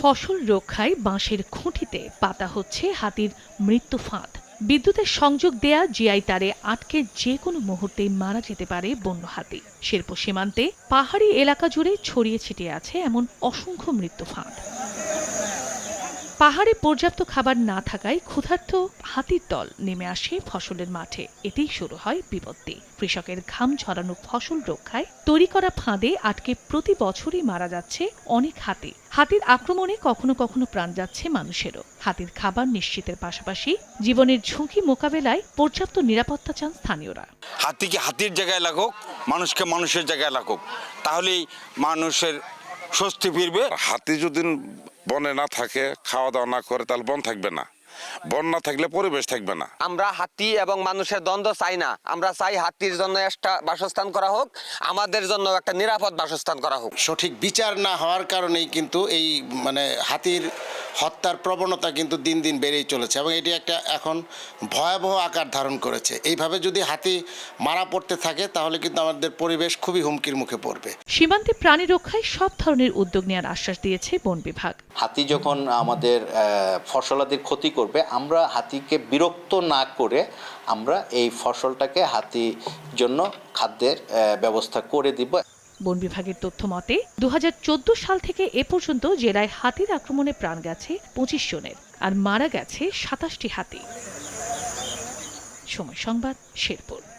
ফসল রক্ষায় বাঁশের খুঁটিতে পাতা হচ্ছে হাতির মৃত্যু ফাঁদ। বিদ্যুতের সংযোগ দেয়া জিআই তারে আটকে যে কোনো মুহূর্তে মারা যেতে পারে বন্য হাতি। শিল্প সীমান্তে পাহাড়ি এলাকা জুড়ে ছড়িয়ে ছিটিয়ে আছে এমন অসংখ্য মৃত্যু ফাঁদ। পাহাড়ে পর্যাপ্ত খাবার না থাকায় ক্ষুধার্ত হাতির দল নেমে আসে ফসলের মাঠে। এতেই শুরু হয় বিপত্তি। কৃষকের ঘাম ঝরানো ফসল রক্ষায় তৈরি করা ফাঁদে আটকে প্রতি বছরই মারা যাচ্ছে অনেক হাতি। হাতির আক্রমণে কখনো কখনো প্রাণ যাচ্ছে মানুষেরও। হাতির খাবার নিশ্চিতের পাশাপাশি জীবনের ঝুঁকি মোকাবেলায় পর্যাপ্ত নিরাপত্তা চান স্থানীয়রা। হাতিকে হাতির জায়গায় লাগুক, মানুষকে মানুষের জায়গায় লাগুক। তাহলেই মানুষের স্বস্তি ফিরবে। হাতি যদি বনে না থাকে খাওয়া দাওয়া না করে, তাহলে বন থাকবে না। বন না থাকলে পরিবেশ থাকবে না। আমরা হাতি এবং মানুষের দ্বন্দ্ব চাই না। আমরা চাই হাতির জন্য একটা বাসস্থান করা হোক আমাদের জন্য একটা নিরাপদ বাসস্থান করা হোক। সঠিক বিচার না হওয়ার কারণেই কিন্তু এই মানে হাতির হত্যার প্রবণতা কিন্তু দিন দিন বেড়েই চলেছে এবং এটি একটা এখন ভয়াবহ আকার ধারণ করেছে। এইভাবে যদি হাতি মারা পড়তে থাকে তাহলে কিন্তু আমাদের পরিবেশ খুবই হুমকির মুখে পড়বে। সীমান্তে প্রাণী রক্ষায় সব ধরনের উদ্যোগ নেওয়ার আশ্বাস দিয়েছে বন বিভাগ। হাতি যখন আমাদের আহ, ফসলাদির ক্ষতি করবে আমরা হাতিকে বিরক্ত না করে আমরা এই ফসলটাকে হাতির জন্য খাদ্যের ব্যবস্থা করে দিব। বন বিভাগের তথ্য মতে দু হাজার চোদ্দ সাল থেকে এ পর্যন্ত জেলায় হাতির আক্রমণে প্রাণ গেছে পঁচিশ জনের আর মারা গেছে সাতাশটি হাতি। সময় সংবাদ, শেরপুর।